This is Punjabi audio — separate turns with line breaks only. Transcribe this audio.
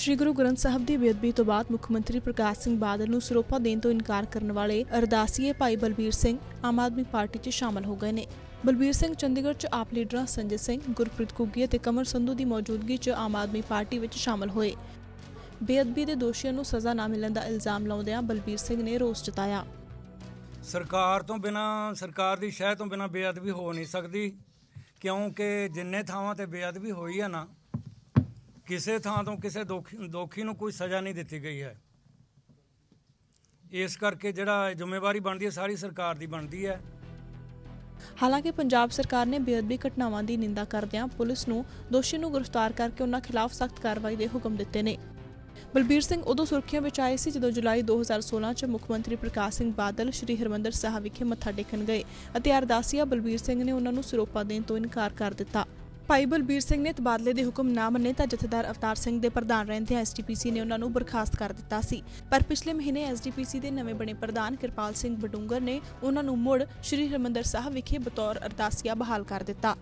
ਸ਼੍ਰੀ ਗੁਰੂ ਗ੍ਰੰਥ ਸਾਹਿਬ ਦੀ ਬੇਅਦਬੀ ਤੋਂ ਬਾਅਦ ਮੁੱਖ ਮੰਤਰੀ ਪ੍ਰਕਾਸ਼ ਸਿੰਘ ਬਾਦਲ ਨੂੰ ਸਰੋਪਾ ਦੇਣ ਤੋਂ ਇਨਕਾਰ ਕਰਨ ਵਾਲੇ ਅਰਦਾਸੀਏ ਭਾਈ ਬਲਬੀਰ ਸਿੰਘ ਆਮ ਆਦਮੀ ਪਾਰਟੀ 'ਚ ਸ਼ਾਮਲ ਹੋ ਗਏ ਨੇ। ਬਲਬੀਰ ਸਿੰਘ ਚੰਡੀਗੜ੍ਹ 'ਚ ਆਪ ਲੀਡਰਾਂ ਸੰਜੇ ਸਿੰਘ, ਗੁਰਪ੍ਰੀਤ ਕੁੱਗੀ ਅਤੇ ਕਮਰ ਸੰਧੂ ਦੀ ਮੌਜੂਦਗੀ 'ਚ ਆਮ ਆਦਮੀ ਪਾਰਟੀ ਵਿੱਚ ਸ਼ਾਮਲ ਹੋਏ। ਬੇਅਦਬੀ ਦੇ ਦੋਸ਼ੀਆਂ ਨੂੰ ਸਜ਼ਾ ਨਾ ਮਿਲਣ ਦਾ ਇਲਜ਼ਾਮ ਲਾਉਂਦਿਆਂ ਬਲਬੀਰ ਸਿੰਘ ਨੇ ਰੋਸ ਜਤਾਇਆ।
ਸਰਕਾਰ ਤੋਂ ਬਿਨਾ, ਸਰਕਾਰ ਦੀ ਸ਼ਹਿ ਤੋਂ ਬਿਨਾ ਬੇਅਦਬੀ ਹੋ ਨਹੀਂ ਸਕਦੀ, ਕਿਉਂਕਿ ਜਿੰਨੇ ਥਾਵਾਂ ਤੇ ਬੇਅਦਬੀ ਹੋਈ ਹੈ ਨਾ ਕਿਸੇ ਥਾਂ ਤੋਂ ਕਿਸੇ ਦੋਖੀ ਦੋਖੀ ਨੂੰ ਕੋਈ ਸਜ਼ਾ ਨਹੀਂ ਦਿੱਤੀ ਗਈ ਹੈ। ਇਸ ਕਰਕੇ ਜਿਹੜਾ ਜ਼ਿੰਮੇਵਾਰੀ ਬਣਦੀ ਹੈ, ਸਾਰੀ ਸਰਕਾਰ ਦੀ ਬਣਦੀ ਹੈ।
ਹਾਲਾਂਕਿ ਪੰਜਾਬ ਸਰਕਾਰ ਨੇ ਬੇਅਦਬੀ ਘਟਨਾਵਾਂ ਦੀ ਨਿੰਦਾ ਕਰਦਿਆਂ ਪੁਲਿਸ ਨੂੰ ਦੋਸ਼ੀ ਨੂੰ ਗ੍ਰਿਫਤਾਰ ਕਰਕੇ ਉਨ੍ਹਾਂ ਖਿਲਾਫ ਸਖਤ ਕਾਰਵਾਈ ਦੇ ਹੁਕਮ ਦਿੱਤੇ ਨੇ। ਬਲਬੀਰ ਸਿੰਘ ਉਦੋਂ ਸੁਰਖੀਆਂ ਵਿੱਚ ਆਏ ਸੀ ਜਦੋਂ ਜੁਲਾਈ 2016 ਚ ਮੁੱਖ ਮੰਤਰੀ ਪ੍ਰਕਾਸ਼ ਸਿੰਘ ਬਾਦਲ ਸ੍ਰੀ ਹਰਿਮੰਦਰ ਸਾਹਿਬ ਵਿਖੇ ਮੱਥਾ ਟੇਕਣ ਗਏ ਅਤੇ ਅਰਦਾਸੀਆ ਬਲਬੀਰ ਸਿੰਘ ਨੇ ਉਹਨਾਂ ਨੂੰ ਸਿਰੋਪਾ ਦੇਣ ਤੋਂ ਇਨਕਾਰ ਕਰ ਦਿੱਤਾ। ਭਾਈ ਬਲਬੀਰ ਸਿੰਘ ਨੇ ਤਬਾਦਲੇ ਦੇ ਹੁਕਮ ਨਾ ਮੰਨੇ ਤਾਂ ਜਥੇਦਾਰ ਅਵਤਾਰ ਸਿੰਘ ਦੇ ਪ੍ਰਧਾਨ ਰਹਿੰਦੇ ਐਸਡੀਪੀਸੀ ਨੇ ਉਹਨਾਂ ਨੂੰ ਬਰਖਾਸਤ ਕਰ ਦਿੱਤਾ ਸੀ। ਪਰ ਪਿਛਲੇ ਮਹੀਨੇ ਐਸਡੀਪੀਸੀ ਦੇ ਨਵੇਂ ਬਣੇ ਪ੍ਰਧਾਨ ਕਿਰਪਾਲ ਸਿੰਘ ਬਡੂੰਗਰ ਨੇ ਉਹਨਾਂ ਨੂੰ ਮੁੜ ਸ੍ਰੀ ਹਰਿਮੰਦਰ ਸਾਹਿਬ ਵਿਖੇ ਬਤੌਰ ਅਰਦਾਸੀਆ ਬਹਾਲ ਕਰ ਦਿੱਤਾ।